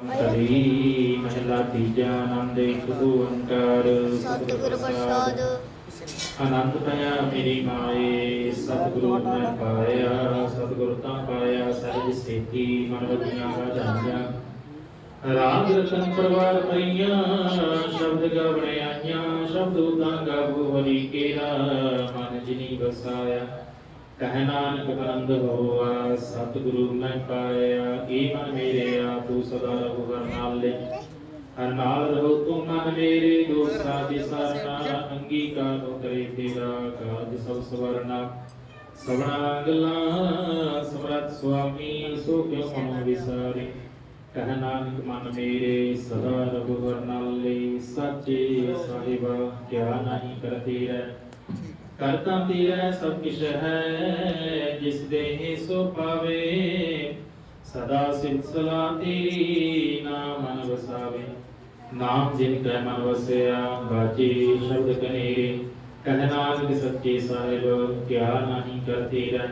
ਕਰੀ ਮਹਿਲਾ ਤੀਜਾ ਆਨੰਦ ਇੱਕ ਓੰਕਾਰ ਸਤਿਗੁਰ ਪ੍ਰਸਾਦ ਆਨੰਦ ਪਾਇਆ ਮੇਰੀ ਮਾਏ ਸਤਿਗੁਰੂ ਮੈਂ ਪਾਇਆ ਸਤਿਗੁਰ ਤਾਂ ਪਾਇਆ ਸਹਿਜ ਸੇਤੀ ਮਨ ਵਦੀਆਂ ਵਧਾਈਆਂ ਰਾਗ ਰਤਨ ਪਰਵਾਰ ਪਈਆਂ ਸ਼ਬਦ ਗਵਣੇ ਆਈਆਂ ਸ਼ਬਦ ਉਦਾਂ ਗਾਵੋ ਹਰੀ ਕੇਰਾ ਮਨ ਜਿਨੀ ਵਸਾਇਆ ਕਹਿ ਨਾਨਕ ਬਰੰਦ ਹੋਆ, ਸਤਿਗੁਰੂ ਮੈਂ ਪਾਇਆ ਏ ਮਨ ਮੇਰੇ ਆ ਤੂੰ ਸਦਾ ਰਹੋ ਹਰ ਨਾਲੇ ਹਰ ਨਾਲ ਰਹੋ ਤੂੰ ਮਨ ਮੇਰੇ ਦੋਸਾ ਦੀ ਸਰਨਾ ਅੰਗੀਕਾਰ ਹੋ ਕਰੇ ਤੇਰਾ ਕਾਜ ਸਭ ਸਵਰਨਾ। ਸਵਣਾ ਗੱਲਾਂ ਸਮਰਤ ਸੁਆਮੀ ਸੋ ਕਿਉ ਮਨੋ ਵਿਸਾਰੇ। ਕਹਿ ਨਾਨਕ ਮਨ ਮੇਰੇ, ਸਦਾ ਰਹੋ ਹਰ ਨਾਲੇ ਸਾਚੇ ਸਾਹਿਬਾ, ਕਿਆ ਨਹੀਂ ਕਰਤੇ ਰਹਿ। ਕਰਤਾ ਤੇਰਾ ਸਭ ਕਿਛ ਹੈ, ਜਿਸ ਦੇ ਸੋ ਪਾਵੇ। ਸਦਾ ਸਿਲਸਲਾ ਤੇਰੀ ਨਾਮ ਮਨ ਵਸਾਵੇ। ਨਾਮ ਜਿਨ ਕੈ ਮਨ ਵਸਿਆ, ਬਾਜੀ ਸ਼ਬਦ ਕਨੇਰੇ। ਕਹਿ ਨਾਨਕ ਸੱਚੇ ਸਾਹਿਬ ਕਿਆ ਨਹੀਂ ਕਰਤੇ ਰਹਿ।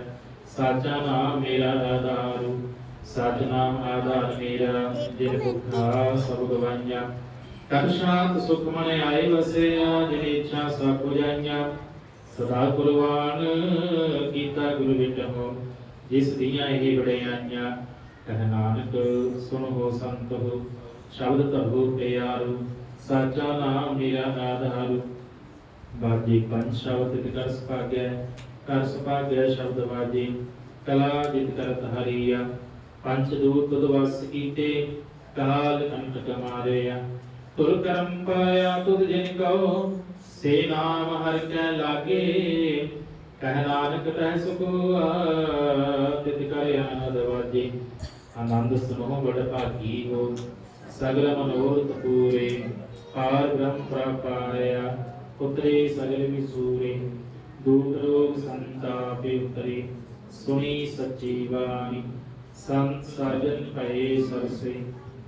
ਸਾਚਾ ਨਾਮ ਮੇਰਾ ਆਧਾਰੂ, ਸਚ ਨਾਮ ਆਧਾਰ ਮੇਰਾ, ਜਿਨ ਭੁਖਾ ਸਭ ਗਵਾਈਆਂ। ਤਨ ਸ਼ਾਂਤ ਸੁਖ ਮਨ ਆਏ ਵਸਿਆ, ਜਿਨ ਇੱਛਾ ਸਭ ਪੁਜਾਈਆਂ ਸਦਾ ਕੁਰਬਾਨ ਕੀਤਾ ਗੁਰੂ ਵਿਟਹੁ ਜਿਸ ਦੀਆਂ ਇਹ ਬੜਾਈਆਂ ਕਹਿ ਨਾਨਕ, ਸੁਣੋ ਸੰਤੋ ਸ਼ਬਦ ਧਰੋ ਪਿਆਰੂ, ਸਾਚਾ ਨਾਮ ਮੇਰਾ ਆਧਾਰੂ ਬਾਜੀ ਪੰਜ ਸ਼ਬਦ ਤਿਤ ਕਰ ਸੁਭਾਗੈ ਕਰ ਸੁਭਾਗੈ ਸ਼ਬਦ ਬਾਜੀ, ਕਲਾ ਜਿਤ ਕਰਤ ਹਰੀਆ। ਪੰਜ ਦੂਤ ਤੁਧ ਵਸ ਕੀਤੇ ਕਾਲ ਕੰਟਕ ਮਾਰਿਆ। ਤੁਰ ਕਰਮ ਪਾਇਆ ਤੁਧ ਜਿਨ ਕਉ ਸੇ ਨਾਮ ਹਰ ਕੈ ਲਾਗੇ, ਕਹਿ ਨਾਨਕ ਤੈ ਸੁਖਾ ਤਿਤ ਕਰ ਆਨੰਦ ਵਾਜੇ। ਆਨੰਦ ਸੁਨੋ ਬੜ ਭਾਗੀ ਹੋ, ਸਗਲ ਮਨੋਰਥ ਪੂਰੇ। ਪਾਰ ਬ੍ਰਹਮ ਪ੍ਰਾਪਾਇਆ ਪੁੱਤਰੇ ਸਗਲ ਵਿਸੂਰੇ। ਦੂਤ ਰੋਗ ਸੰਤਾਪੇ ਉਤਰੇ, ਸੁਣੀ ਸੱਚੀ ਬਾਣੀ। ਸੰਤ ਸਾਜਨ ਭਏ ਸਰਸੇ,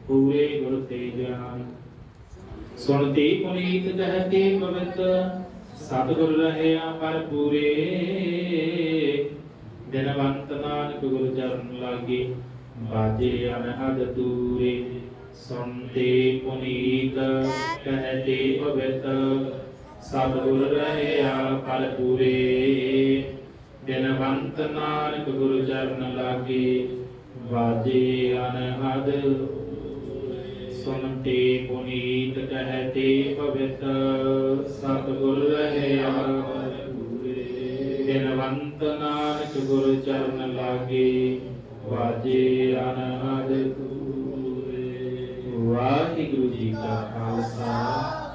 ਪੂਰੇ ਗੁਰ ਤੇ ਗਿਆਨ ਸੁਣਤੀ ਪੁਨੀਤ ਕਹਤੇ ਪਵਿੱਤ, ਸਤਿਗੁਰ ਰਹਿਆ ਪਰ ਪੂਰੇ। ਦਿਨਵੰਤ ਨਾਨਕ ਗੁਰ ਚਰਨ ਲਾਗੇ, ਬਾਜੇ ਅਨਹਦ ਤੂਰੇ ਸੁਣਤੇ ਪੁਨੀਤ ਕਹਤੇ ਪਵਿੱਤ, ਸਤਿਗੁਰ ਰਹਿਆ ਪਰ ਪੂਰੇ। ਦਿਨਵੰਤ ਨਾਨਕ ਗੁਰ ਚਰਨ ਲਾਗੇ, ਬਾਜੇ ਅਨਹਦ ਸੁਨਤੇ ਪੁਨੀਤ ਕਹਤੇ ਪਵਿੱਤ, ਸਤਿਗੁਰ ਰਹਿਆ ਦਿਨਵੰਤ ਨਾਨਕ ਗੁਰ ਚਰਨ ਲਾਗੇ, ਵਾਜੇ ਅਨਹਦ ਤੂਰੇ ਵਾਹਿਗੁਰੂ ਜੀ ਕਾ ਖਾਲਸਾ।